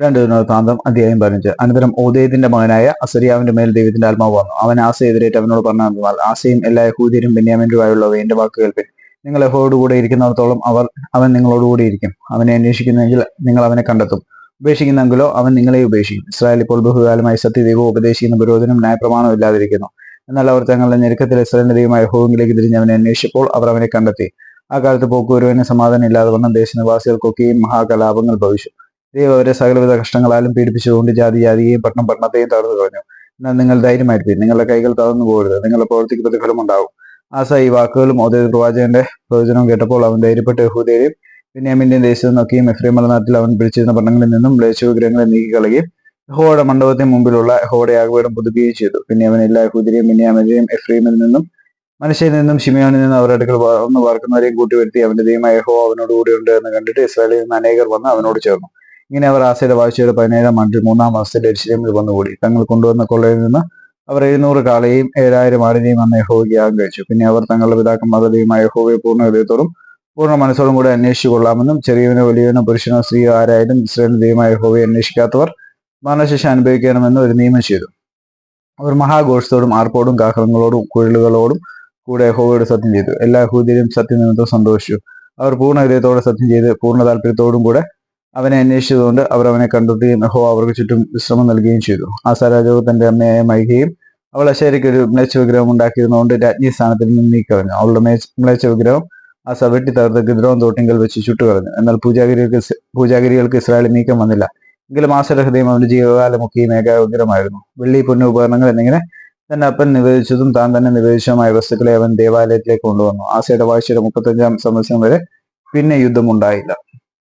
രണ്ട് വൃത്താന്തം അധ്യായം പതിനഞ്ച്. അനന്തരം ഓദേദിന്റെ മകനായ അസരിയാവിന്റെ മേൽ ദൈവത്തിന്റെ ആത്മാവ് വന്നു. അവൻ ആശ എതിരേറ്റ് അവനോട് പറഞ്ഞാൽ ആസയും എല്ലാ യഹൂദിയരും ബെന്യാമിന്റുമായുള്ളവ എന്റെ വാക്ക് കേൾപ്പിൻ. നിങ്ങൾ എഹോയോട് കൂടെ ഇരിക്കുന്നിടത്തോളം അവർ അവൻ നിങ്ങളോടുകൂടി ഇരിക്കും. അവനെ അന്വേഷിക്കുന്നെങ്കിൽ നിങ്ങൾ അവനെ കണ്ടെത്തും. ഉപേക്ഷിക്കുന്നെങ്കിലോ അവൻ നിങ്ങളെ ഉപേക്ഷിക്കും. ഇസ്രായേൽ ഇപ്പോൾ ബഹുകാലമായി സത്യദൈവം ഉപദേശിക്കുന്ന പുരോധനം ന്യായപ്രമാണം ഇല്ലാതിരിക്കുന്നു. എന്നാൽ അവർ തങ്ങളുടെ ഞെരുക്കത്തിൽ ഇസ്രായേലിന്റെ ദൈവമായ യഹോവിലേക്ക് തിരിഞ്ഞ് അവനെ അന്വേഷിച്ചപ്പോൾ അവർ അവനെ കണ്ടെത്തി. ആ കാലത്ത് പോക്കുവരുവിന് സമാധാനം ഇല്ലാതെ വന്ന ദേശനിവാസികൾക്കൊക്കെയും മഹാകലാപങ്ങൾ ഭവിച്ചു. ദൈവം അവരെ സകലവിധ കഷ്ടങ്ങളാലും പീഡിപ്പിച്ചുകൊണ്ട് ജാതി ജാതിയെയും പട്ടണം പട്ടണത്തെയും തകർന്നു കളഞ്ഞു. എന്നാൽ നിങ്ങൾ ധൈര്യമായിരിക്കും നിങ്ങളുടെ കൈകൾ തകർന്നു പോകരുത്. നിങ്ങളുടെ പ്രവൃത്തിക്ക് പ്രതിഫലം ഉണ്ടാവും ആസ ഈ വാക്കുകളും ഓതേ പ്രവാചകന്റെ പ്രവചനവും കേട്ടപ്പോൾ അവൻ ധൈര്യപ്പെട്ട് യഹൂദരെയും ബെന്യാമിന്റെയും ദേശത്ത് നിന്നൊക്കെയും എഫ്രീം മലനാട്ടിൽ അവൻ പിടിച്ചിരുന്ന പട്ടണങ്ങളിൽ നിന്നും മ്ലേച്ഛവിഗ്രഹങ്ങളെ നീക്കിക്കളയുകയും യഹോയുടെ മണ്ഡപത്തിന് മുമ്പിലുള്ള യഹോയുടെ ആഗ്രഹം പുതുക്കുകയും ചെയ്തു. പിന്നെ അവൻ എല്ലാ യഹൂദരെയും ബെന്യാമിന്റെയും എഫ്രീമിൽ നിന്നും മനുഷ്യരിൽ നിന്നും ഷിമിയോനിൽ നിന്നും അവരുടെ അടുക്കൽ വന്ന് കൂട്ടി കൂട്ടിവരുത്തി അവന്റെ ദൈവമായ യഹോ അവനോട് കൂടെ ഉണ്ട് എന്ന് കണ്ടിട്ട് ഇസ്രായേലിൽ നിന്ന് അനേകർ വന്ന് അവനോട് ചേർന്നു. ഇങ്ങനെ അവർ ആസയുടെ വാഴ്ചയുടെ പതിനേഴാം ആണ്ടിൽ മൂന്നാം മാസത്തിൽ എരിശിലേമിൽ വന്നുകൂടി. തങ്ങൾ കൊണ്ടുവന്ന കൊള്ളയിൽ നിന്ന് അവർ എഴുന്നൂറ് കാളയും ഏഴായിരം ആടിനെയും അന്ന് യഹോവയ്ക്ക് യാഗം കഴിച്ചു പിന്നെ അവർ തങ്ങളുടെ പിതാക്കന്മാരുടെ ദൈവമായ യഹോവയെ പൂർണ ഹൃദയത്തോടും പൂർണ മനസ്സോടും കൂടെ അന്വേഷിച്ചു കൊള്ളാമെന്നും ചെറിയവനോ വലിയവനോ പുരുഷനോ സ്ത്രീയോ ആരായാലും ഇസ്രേലിന് ദൈവമായ യഹോവയെ അന്വേഷിക്കാത്തവർ മരണശിക്ഷ അനുഭവിക്കണമെന്ന് ഒരു നിയമം ചെയ്തു. അവർ മഹാഘോഷത്തോടും ആർപ്പോടും കാഹളങ്ങളോടും കുഴലുകളോടും കൂടെ യഹോവയോട് സത്യം ചെയ്തു. എല്ലാ യഹൂദിയരും സത്യനിമിത്തം സന്തോഷിച്ചു. അവർ പൂർണ ഹൃദയത്തോടെ സത്യം ചെയ്ത് പൂർണ താല്പര്യത്തോടും കൂടെ അവനെ അന്വേഷിച്ചതുകൊണ്ട് അവർ അവനെ കണ്ടെത്തുകയും യഹോ അവർക്ക് ചുറ്റും വിശ്രമം നൽകുകയും ചെയ്തു. ആസാരാജാവ് തന്റെ അമ്മയായ മൈകയും അവൾ അശേരിക്ക് ഒരു മ്ലേച്ഛ വിഗ്രഹം ഉണ്ടാക്കിയിരുന്നുകൊണ്ട് രാജ്ഞി സ്ഥാനത്തിൽ നിന്ന് നീക്കളഞ്ഞു അവളുടെ മ്ലേച്ച വിഗ്രഹം ആ വെട്ടി തകർത്ത് ഗിദ്രോം തോട്ടിങ്കൽ വെച്ച് ചുട്ടുകളഞ്ഞു. എന്നാൽ പൂജാഗിരികൾക്ക് പൂജാഗിരികൾക്ക് ഇസ്രായേലിൽ നീക്കം വന്നില്ല. എങ്കിലും ആസയുടെ ഹൃദയം അവന്റെ ജീവകാലമൊക്കെയും ഏകാഗ്രമായിരുന്നു വെള്ളി പൊന്നു ഉപകരണങ്ങൾ എന്നിങ്ങനെ തന്റെ അപ്പൻ നിവേദിച്ചതും താൻ തന്നെ നിവേദിച്ചതുമായ വസ്തുക്കളെ അവൻ ദേവാലയത്തിലേക്ക് കൊണ്ടുവന്നു. ആസയുടെ വാഴ്ചയുടെ മുപ്പത്തഞ്ചാം സംവത്സരം വരെ പിന്നെ യുദ്ധമുണ്ടായില്ല.